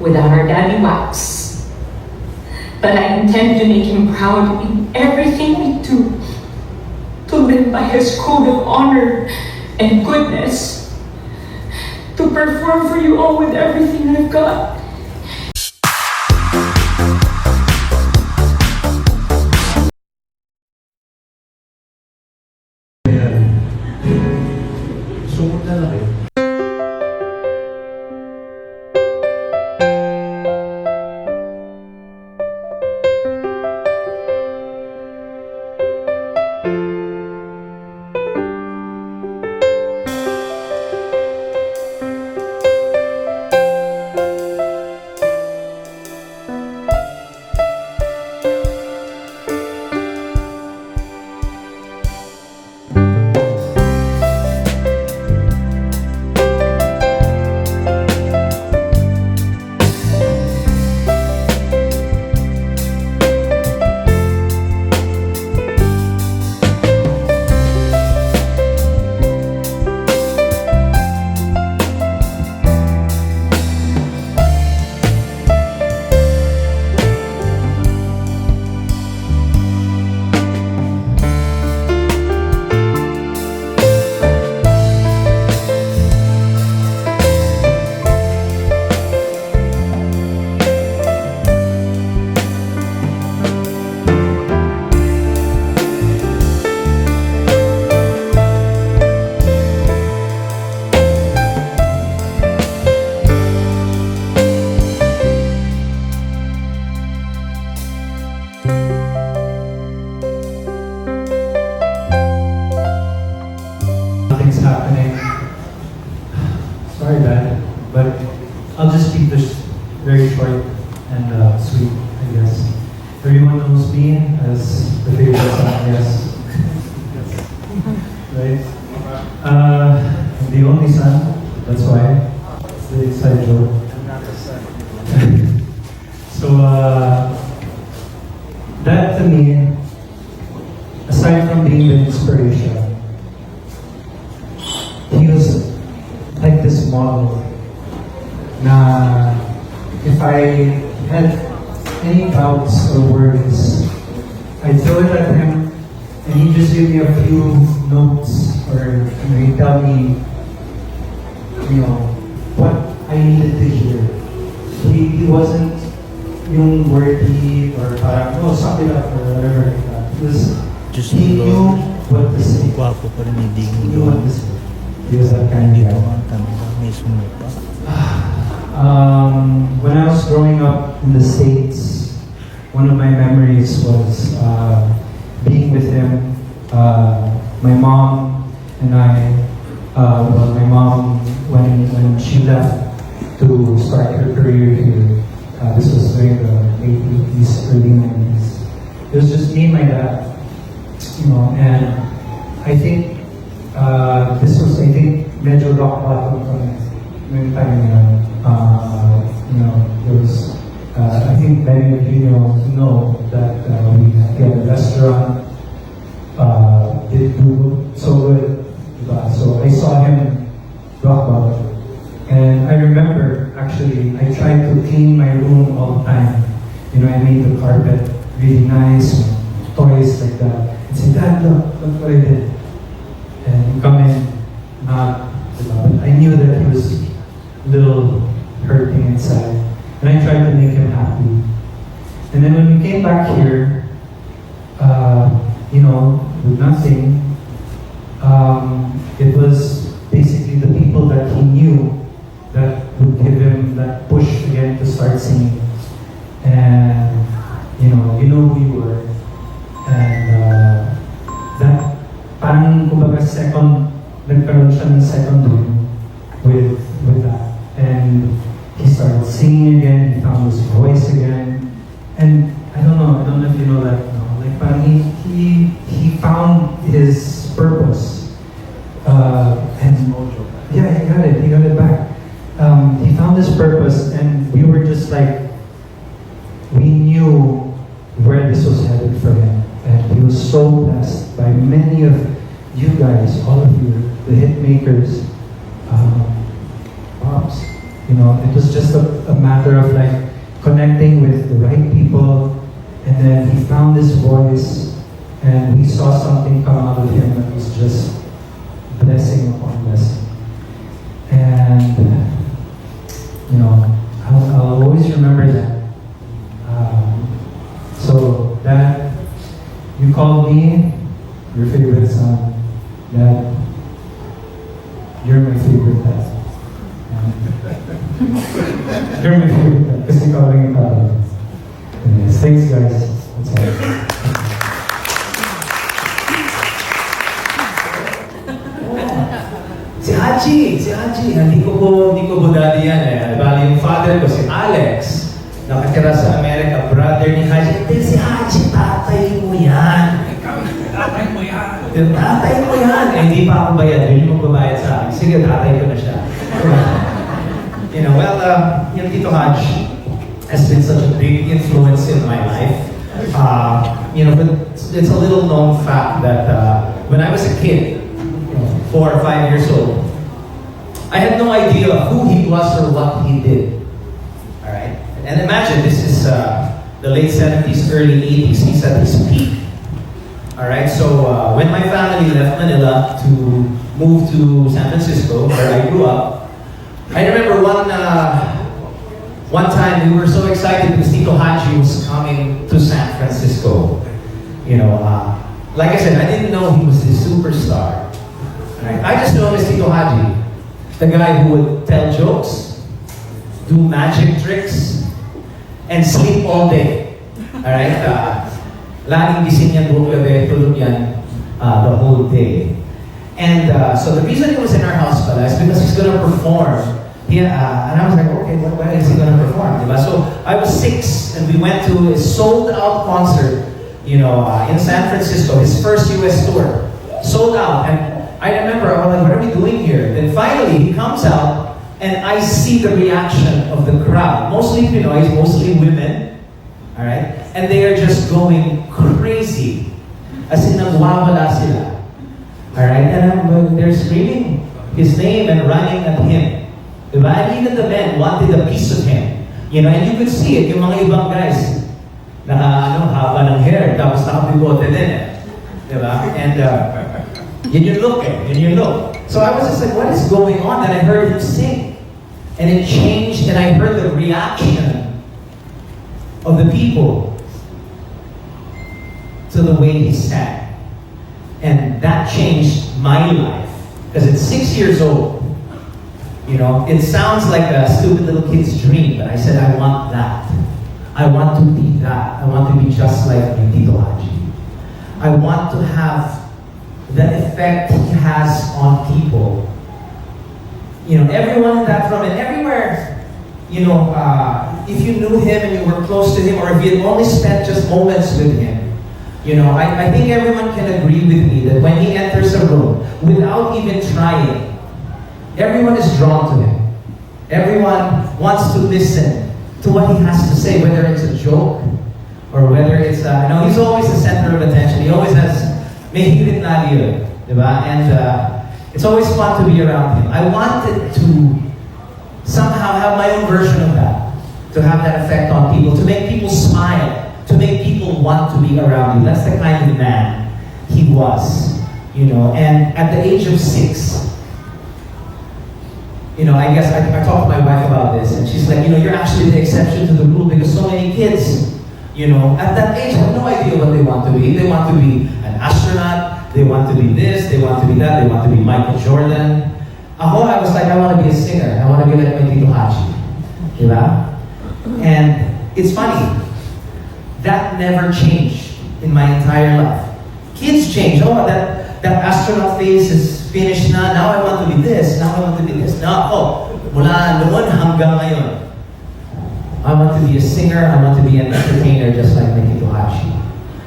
without our daddy Wax. But I intend to make him proud in everything we do, to live by his code of honor and goodness, to perform for you all with everything I've got. Sorry, about Dad, but I'll just keep this very short and uh, sweet, I guess. Everyone knows me as the favorite son, yes. right? Uh, I'm the only son, that's why. It's the inside joke. so, uh, that to me, aside from being the inspiration, he was like this model na if I had any doubts or worries, I'd throw it at him and he'd just give me a few notes or you know, he'd tell me, you know, what I needed to hear. He, he wasn't yung wordy or parang, oh, suck it up or whatever like that. He was, Diyos he knew what to say. Gwapo pa rin hindi He knew what to say. He was that kind of guy. Um, when I was growing up in the States, one of my memories was uh, being with him. Uh, my mom and I, uh, well, my mom, when, when she left to start her career here, uh, this was during the late 80s, early 90s. It was just me and my dad, carpet really nice, toys like that. And say, Dad, look, look what I did. And come in, not, I knew that he was a little hurting inside. And I tried to make him happy. And then when we came back here, uh, you know, with nothing, And you know, I'll, I'll always remember that. Um, so that you called me mo yan. Tatay mo yan. Eh, hindi pa ako bayad. Yun yung magbabayad sa akin. Sige, tatay ko na siya. you know, well, uh, yung Tito Haj has been such a big influence in my life. Uh, you know, but it's a little known fact that uh, when I was a kid, four or five years old, I had no idea who he was or what he did. All right, and imagine this is uh, the late seventies, early eighties. He's at his peak. All right, so uh, when my family left Manila to move to San Francisco, where I grew up, I remember one uh, one time we were so excited because Tito Haji was coming to San Francisco. You know, uh, like I said, I didn't know he was this superstar. Right. I just know Miss Tito Haji, the guy who would tell jokes, do magic tricks, and sleep all day. Alright? Uh, laging gising yan buong gabi, tulog yan uh, the whole day. And uh, so the reason he was in our house pala is because he's gonna perform. He, uh, and I was like, okay, what, when is he gonna perform? Diba? So I was six, and we went to a sold-out concert, you know, uh, in San Francisco, his first U.S. tour. Sold out, and I remember, I was like, what are we doing here? Then finally, he comes out, and I see the reaction of the crowd. Mostly Pinoys, mostly women, all right? And they are just going crazy. As in, nagwawala sila. All right? And I'm, they're screaming his name and running at him. Diba? And even the men wanted a piece of him. You know, and you could see it, yung mga ibang guys, naka, ano, haba ng hair, tapos nakabigote din eh. Diba? And, uh, yun yung look eh, yun yung look. So I was just like, what is going on? And I heard him sing. And it changed, and I heard the reaction of the people to the way he sang. And that changed my life. Because at six years old, you know, it sounds like a stupid little kid's dream, but I said, I want that. I want to be that. I want to be just like my Tito Haji. I want to have the effect he has on people. You know, everyone in that room and everywhere, you know, uh, if you knew him and you were close to him, or if you had only spent just moments with him, you know, I, I think everyone can agree with me that when he enters a room, without even trying, everyone is drawn to him. Everyone wants to listen to what he has to say, whether it's a joke or whether it's, uh, know he's always the center of attention. He always has? And uh, it's always fun to be around him. I wanted to somehow have my own version of that, to have that effect on people, to make people smile, to make people want to be around you. That's the kind of man he was, you know. And at the age of six, you know, I guess I, I talked to my wife about this, and she's like, you know, you're actually the exception to the rule because so many kids, you know, at that age have no idea what they want to be. They want to be an astronaut, they want to be this, they want to be that, they want to be Michael Jordan. Ako, I was like, I want to be a singer. I want to be like my Tito Haji. Diba? And it's funny, that never changed in my entire life. Kids change. Oh, that, that astronaut phase is finished na. Now I want to be this. Now I want to be this. Now, oh, mula noon hanggang ngayon. I want to be a singer. I want to be an entertainer just like Nikki Hachi.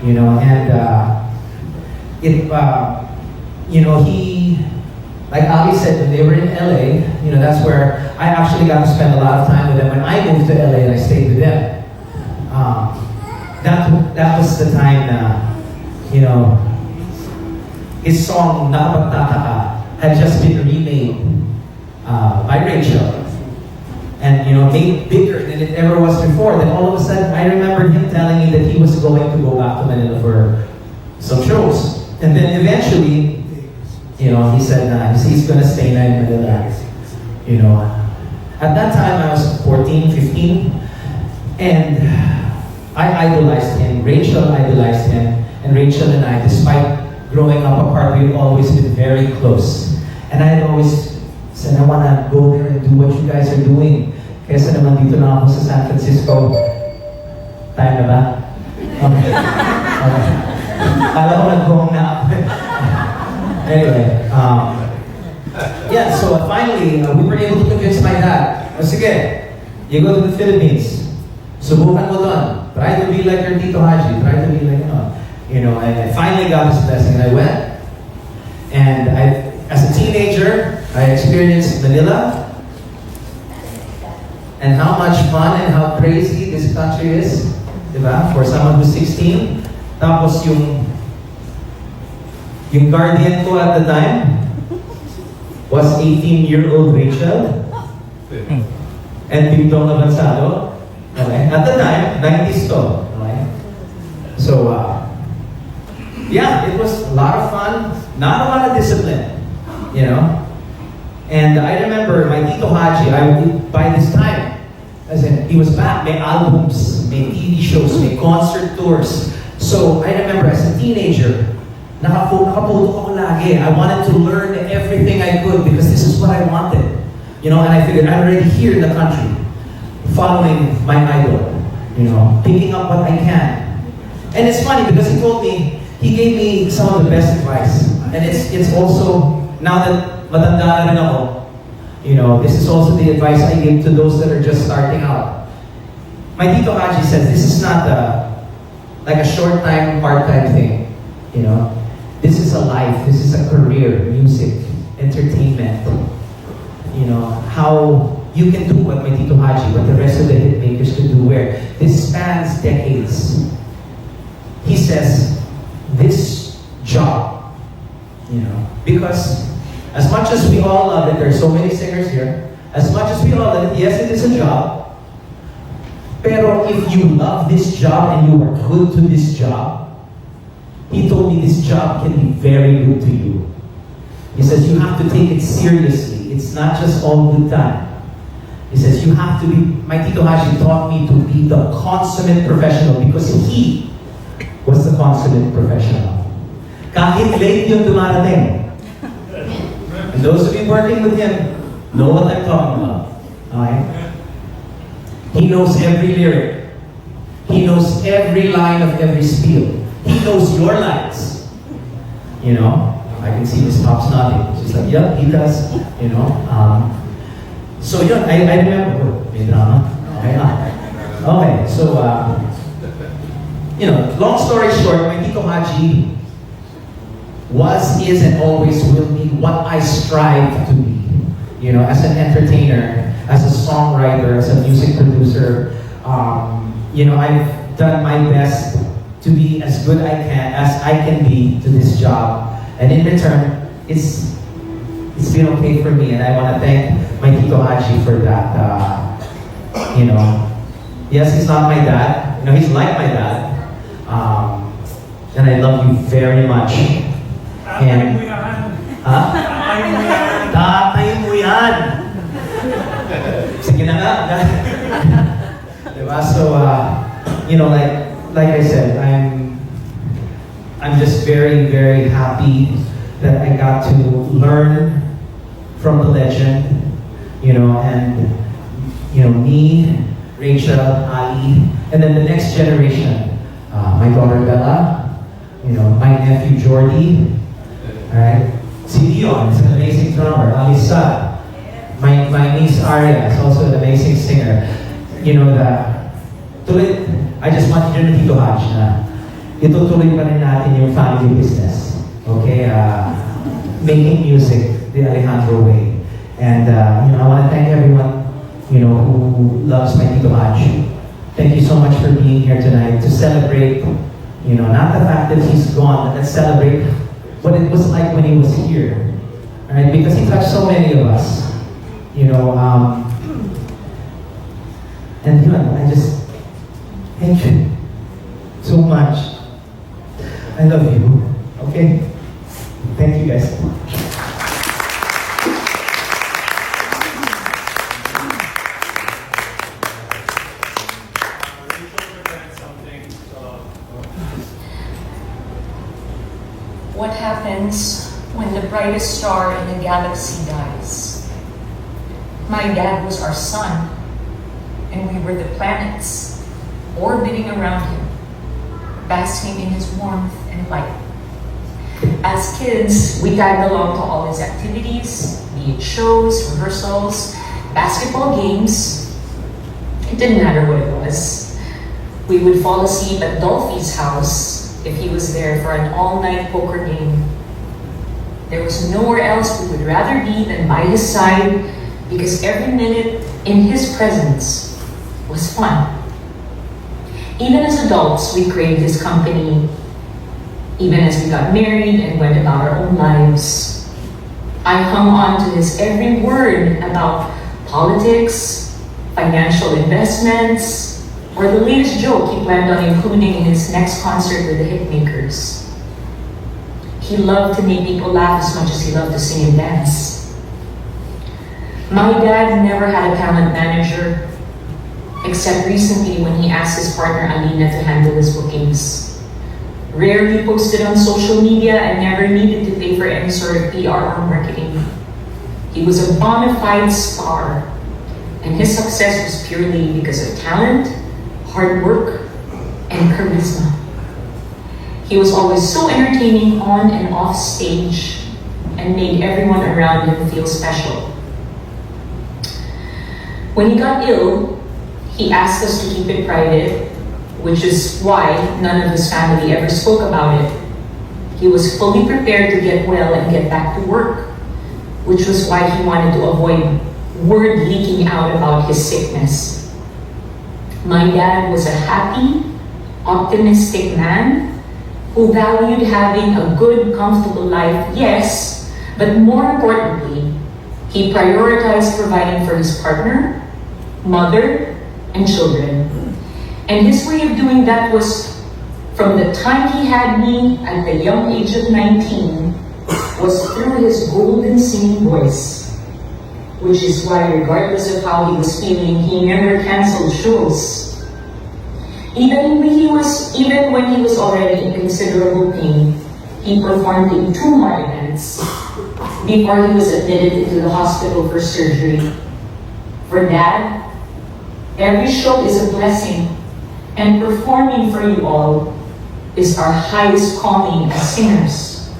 You know, and uh, uh, you know, he, like Ali said, when they were in LA, you know, that's where I actually got to spend a lot of time with them. When I moved to LA and I stayed with them, um, that, was the time na, you know, his song Nakapagtataka had just been remade uh, by Rachel. and you know made bigger than it ever was before. Then all of a sudden, I remember him telling me that he was going to go back to Manila for some shows, and then eventually, you know, he said nah, he's, he's gonna stay in Manila. You know, at that time I was 14, 15, and I idolized him. Rachel idolized him, and Rachel and I, despite growing up apart, we've always been very close. And I had always said, I wanna go there and do what you guys are doing. Kesa naman dito na ako sa San Francisco. Time na ba? Okay. okay. Kala ko nag-home na anyway, um, yeah, so finally, uh, we were able to convince my dad, oh, sige, you go to the Philippines, subukan mo doon. Try to be like your Tito Haji. Try to be like, you know, you know, and I finally got this blessing. and I went, and I, as a teenager, I experienced Manila, and how much fun and how crazy this country is, diba? For someone who's 16. Tapos yung, yung guardian ko at the time was 18-year-old Rachel hmm. and Pintong Avanzado. Okay? At the time, 90s to. Okay? So, uh, yeah, it was a lot of fun, not a lot of discipline, you know. And I remember my Tito Haji, I, by this time, as in, he was back, may albums, may TV shows, may concert tours. So I remember as a teenager, ako. I wanted to learn everything I could because this is what I wanted. You know, and I figured I'm already here in the country, following my idol, you know, picking up what I can. And it's funny because he told me, he gave me some of the best advice. And it's, it's also, now that matanda na rin ako, you know, this is also the advice I give to those that are just starting out. My Tito Haji says, this is not a, like a short time, part time thing. You know, this is a life, this is a career, music, entertainment. You know, how you can do what my Tito Haji, what the rest of the hit makers can do, where this spans decades. He says, this job, you know, because as much as we all love it, there's so many singers here, as much as we all love it, yes, it is a job, pero if you love this job and you are good to this job, he told me this job can be very good to you. He says you have to take it seriously. It's not just all good time. He says you have to be, my Tito Hashi taught me to be the consummate professional because he was the consummate professional. Kahit late yung dumarating. And those of you working with him know what I'm talking about. Okay? He knows every lyric. He knows every line of every spiel. He knows your lines. You know, I can see Miss Pops nodding. She's like, yep, he does. You know. Um, so yun, I, I remember, oh, may drama. Okay, ah. okay so, uh, you know, long story short, my Tito Haji was, is, and always will be what I strive to be. You know, as an entertainer, as a songwriter, as a music producer, um, you know, I've done my best to be as good I can as I can be to this job, and in return, it's it's been okay for me, and I want to thank my Tito Haji for that. Uh, you know, yes, he's not my dad. You know, he's like my dad, um, and I love you very much. And? Tatay mo yan! Sige na nga. diba? So, uh, you know, like, like I said, I'm, I'm just very, very happy that I got to learn from the legend, you know, and, you know, me, Rachel, Ali, and then the next generation, uh, my daughter Bella, you know, my nephew Jordy, Alright? Si Dion is an amazing drummer. Alisa, my, my niece Aria is also an amazing singer. You know, the, tuloy, I just want you to know Tito Haj na itutuloy pa rin natin yung family business. Okay? Uh, making music the Alejandro way. And, uh, you know, I want to thank everyone, you know, who loves my Tito Haj. Thank you so much for being here tonight to celebrate, you know, not the fact that he's gone, but let's celebrate what it was like when he was here. Right? Because he touched so many of us. You know, um, And yun, I just thank you so much. I love you. Okay? Thank you guys brightest star in the galaxy dies? My dad was our sun, and we were the planets orbiting around him, basking in his warmth and light. As kids, we tagged along to all his activities, be it shows, rehearsals, basketball games. It didn't matter what it was. We would fall asleep at Dolphy's house if he was there for an all-night poker game. There was nowhere else we would rather be than by his side because every minute in his presence was fun. Even as adults, we craved his company. Even as we got married and went about our own lives, I hung on to his every word about politics, financial investments, or the latest joke he planned on including in his next concert with the Hitmakers. He loved to make people laugh as much as he loved to sing and dance. My dad never had a talent manager, except recently when he asked his partner Alina to handle his bookings. Rarely posted on social media and never needed to pay for any sort of PR or marketing. He was a bona fide star, and his success was purely because of talent, hard work, and charisma. He was always so entertaining on and off stage and made everyone around him feel special. When he got ill, he asked us to keep it private, which is why none of his family ever spoke about it. He was fully prepared to get well and get back to work, which was why he wanted to avoid word leaking out about his sickness. My dad was a happy, optimistic man who valued having a good, comfortable life, yes, but more importantly, he prioritized providing for his partner, mother, and children. And his way of doing that was from the time he had me at the young age of 19 was through his golden singing voice. Which is why regardless of how he was feeling, he never canceled shows. Even when he was even when he was already in considerable pain, he performed in two more events before he was admitted into the hospital for surgery. For dad, every show is a blessing, and performing for you all is our highest calling as singers.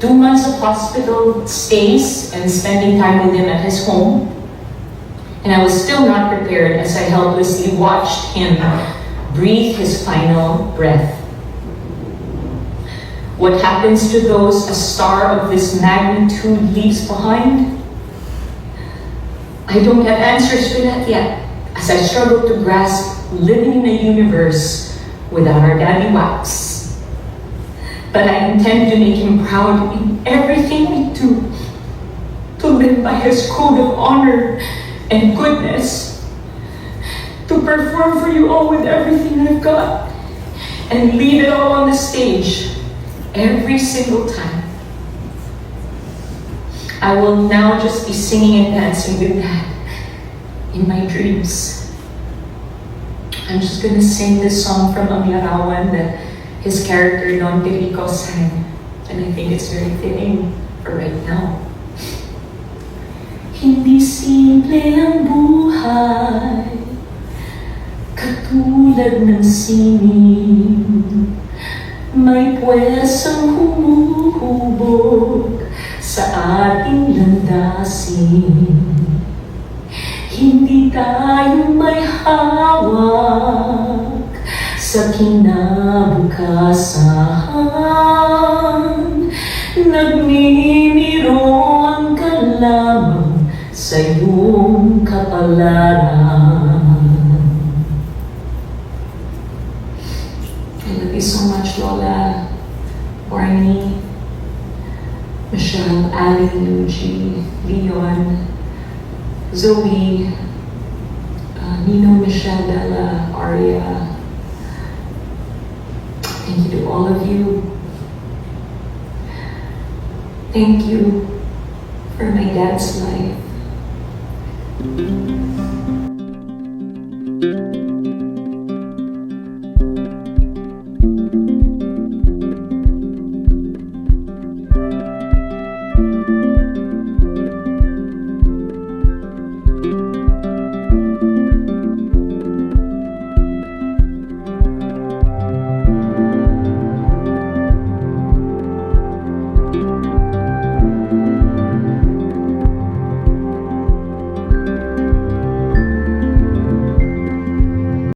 Two months of hospital stays and spending time with him at his home, and I was still not prepared as I helplessly watched him breathe his final breath. What happens to those a star of this magnitude leaves behind? I don't have answers for that yet, as I struggle to grasp living in a universe without our daddy wax. But I intend to make him proud in everything we do, to live by his code of honor and goodness, to perform for you all with everything I've got, and leave it all on the stage every single time. I will now just be singing and dancing with that in my dreams. I'm just gonna sing this song from Amirawan that his character Don Perico sang, and I think it's very fitting for right now. Hindi simple ang buhay Katulad ng sining. May puwesang humuhubog Sa ating landasin. Hindi tayo may hawak Sa kinabukasan Michelle, Leon, Zoe, uh, Nino, Michelle Bella, Aria. Thank you to all of you. Thank you for my dad's life.